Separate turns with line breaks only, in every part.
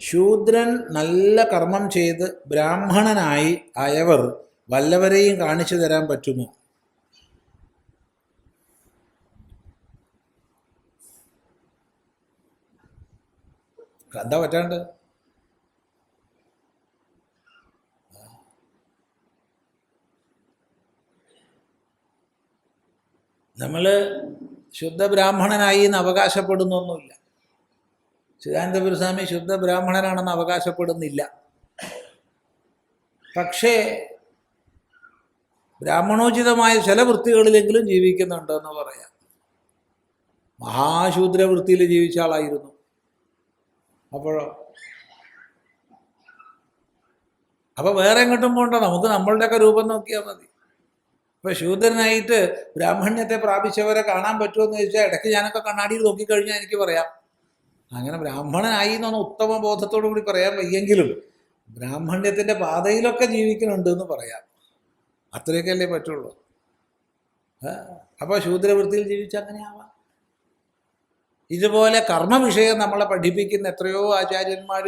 ശൂദ്രൻ നല്ല കർമ്മം ചെയ്ത് ബ്രാഹ്മണനായി അയവർ വല്ലവരെയും കാണിച്ചു തരാൻ പറ്റുമോ? എന്താ പറ്റാണ്ട്. നമ്മൾ ശുദ്ധ ബ്രാഹ്മണനായി എന്ന് അവകാശപ്പെടുന്നൊന്നുമില്ല. ചിദാനന്ദപുരസ്വാമി ശുദ്ധ ബ്രാഹ്മണനാണെന്ന് അവകാശപ്പെടുന്നില്ല. പക്ഷേ ബ്രാഹ്മണോചിതമായ ചില വൃത്തികളിലെങ്കിലും ജീവിക്കുന്നുണ്ടെന്ന് പറയാം. മഹാശൂദ്ര വൃത്തിയിൽ ജീവിച്ച ആളായിരുന്നു. അപ്പോഴോ അപ്പോൾ വേറെ എങ്ങോട്ടും പോകണ്ട നമുക്ക് നമ്മളുടെയൊക്കെ രൂപം നോക്കിയാൽ മതി. ഇപ്പോൾ ശൂദ്രനായിട്ട് ബ്രാഹ്മണ്യത്തെ പ്രാപിച്ചവരെ കാണാൻ പറ്റുമെന്ന് ചോദിച്ചാൽ ഇടയ്ക്ക് ഞാനൊക്കെ കണ്ണാടിയിൽ നോക്കിക്കഴിഞ്ഞാൽ എനിക്ക് പറയാം. അങ്ങനെ ബ്രാഹ്മണനായി എന്നൊന്ന് ഉത്തമ ബോധത്തോടു കൂടി പറയാൻ വയ്യെങ്കിലും ബ്രാഹ്മണ്യത്തിന്റെ പാതയിലൊക്കെ ജീവിക്കുന്നുണ്ട് എന്ന് പറയാം. അത്രയൊക്കെ അല്ലേ പറ്റുള്ളൂ അപ്പോൾ ശൂദ്രവൃത്തിയിൽ ജീവിച്ച അങ്ങനെയാവാം ഇതുപോലെ കർമ്മവിഷയം നമ്മളെ പഠിപ്പിക്കുന്ന എത്രയോ ആചാര്യന്മാർ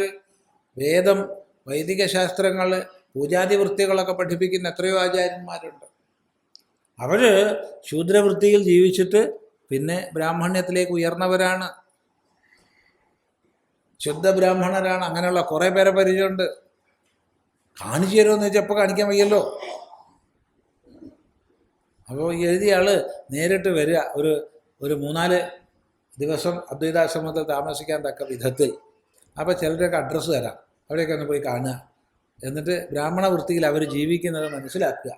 വേദം വൈദിക ശാസ്ത്രങ്ങൾ പൂജാതി വൃത്തികളൊക്കെ പഠിപ്പിക്കുന്ന എത്രയോ ആചാര്യന്മാരുണ്ട്. അവർ ശൂദ്രവൃത്തിയിൽ ജീവിച്ചിട്ട് പിന്നെ ബ്രാഹ്മണ്യത്തിലേക്ക് ഉയർന്നവരാണ്. ശുദ്ധ ബ്രാഹ്മണരാണ് അങ്ങനെയുള്ള കുറേ പേരെ പരിചയമുണ്ട്. കാണിച്ചു തരുമെന്ന് വെച്ചാൽ എപ്പോൾ കാണിക്കാൻ വയ്യല്ലോ. അപ്പോൾ എഴുതിയ ആൾ നേരിട്ട് വരിക. ഒരു ഒരു മൂന്നാൽ ദിവസം അദ്വൈതാശ്രമത്തിൽ താമസിക്കാൻ തക്ക വിധത്തിൽ. അപ്പോൾ ചിലരൊക്കെ അഡ്രസ്സ് തരാം. അവിടെയൊക്കെ ഒന്ന് പോയി കാണുക. എന്നിട്ട് ബ്രാഹ്മണ വൃത്തിയിൽ അവർ ജീവിക്കുന്നത് മനസ്സിലാക്കുക.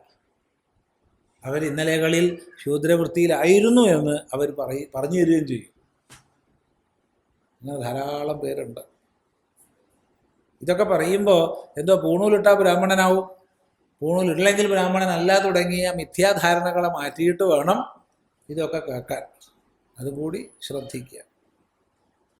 അവർ ഇന്നലെകളിൽ ശൂദ്രവൃത്തിയിലായിരുന്നു എന്ന് അവർ പറയ പറഞ്ഞു തരികയും ചെയ്യും. അങ്ങനെ ധാരാളം പേരുണ്ട്. ഇതൊക്കെ പറയുമ്പോൾ എന്തോ പൂണൂലിട്ടാൽ ബ്രാഹ്മണനാവും. പൂണൂലില്ലെങ്കിൽ ബ്രാഹ്മണനല്ല തുടങ്ങിയ മിഥ്യാധാരണകളെ മാറ്റിയിട്ട് വേണം ഇതൊക്കെ കേൾക്കാൻ. അതുകൂടി ശ്രദ്ധിക്കുക.